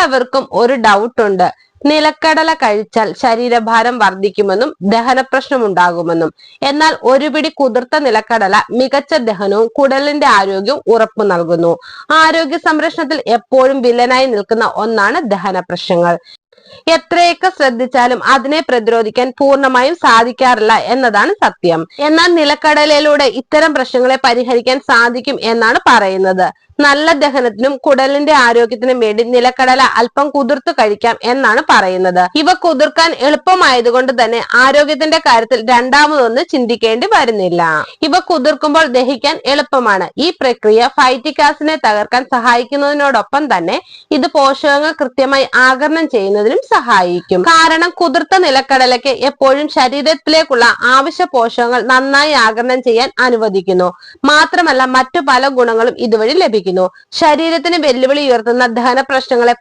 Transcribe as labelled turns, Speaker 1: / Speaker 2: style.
Speaker 1: എല്ലാവർക്കും ഒരു ഡൗട്ട് ഉണ്ട്. നിലക്കടല കഴിച്ചാൽ ശരീരഭാരം വർദ്ധിക്കുമെന്നും ദഹനപ്രശ്നം ഉണ്ടാകുമെന്നും എന്നാൽ ഒരു പിടി കുതിർത്ത നിലക്കടല മികച്ച ദഹനവും കുടലിന്റെ ആരോഗ്യവും ഉറപ്പു നൽകുന്നു. ആരോഗ്യ സംരക്ഷണത്തിൽ എപ്പോഴും വില്ലനായി നിൽക്കുന്ന ഒന്നാണ് ദഹന പ്രശ്നങ്ങൾ എത്രയൊക്കെ ശ്രദ്ധിച്ചാലും അതിനെ പ്രതിരോധിക്കാൻ പൂർണമായും സാധിക്കാറില്ല എന്നതാണ് സത്യം. എന്നാൽ നിലക്കടലയിലൂടെ ഇത്തരം പ്രശ്നങ്ങളെ പരിഹരിക്കാൻ സാധിക്കും എന്നാണ് പറയുന്നത്. നല്ല ദഹനത്തിനും കുടലിന്റെ ആരോഗ്യത്തിനും വേണ്ടി നിലക്കടല അല്പം കുതിർത്തു കഴിക്കാം എന്നാണ് പറയുന്നത്. ഇവ കുതിർക്കാൻ എളുപ്പമായതുകൊണ്ട് തന്നെ ആരോഗ്യത്തിന്റെ കാര്യത്തിൽ രണ്ടാമതൊന്ന് ചിന്തിക്കേണ്ടി വരുന്നില്ല. ഇവ കുതിർക്കുമ്പോൾ ദഹിക്കാൻ എളുപ്പമാണ്. ഈ പ്രക്രിയ ഫൈറ്റിക് ആസിനെ തകർക്കാൻ സഹായിക്കുന്നതിനോടൊപ്പം തന്നെ ഇത് പോഷകങ്ങൾ കൃത്യമായി ആകരണം ചെയ്യുന്നതിനും സഹായിക്കും. കാരണം കുതിർത്ത നിലക്കടലയ്ക്ക് എപ്പോഴും ശരീരത്തിലേക്കുള്ള ആവശ്യ പോഷകങ്ങൾ നന്നായി ആകരണം ചെയ്യാൻ അനുവദിക്കുന്നു. മാത്രമല്ല മറ്റു പല ഗുണങ്ങളും ഇതുവഴി ലഭിക്കുന്നു. ശരീരത്തിന് വെല്ലുവിളി ഉയർത്തുന്ന ദഹന പ്രശ്നങ്ങളെ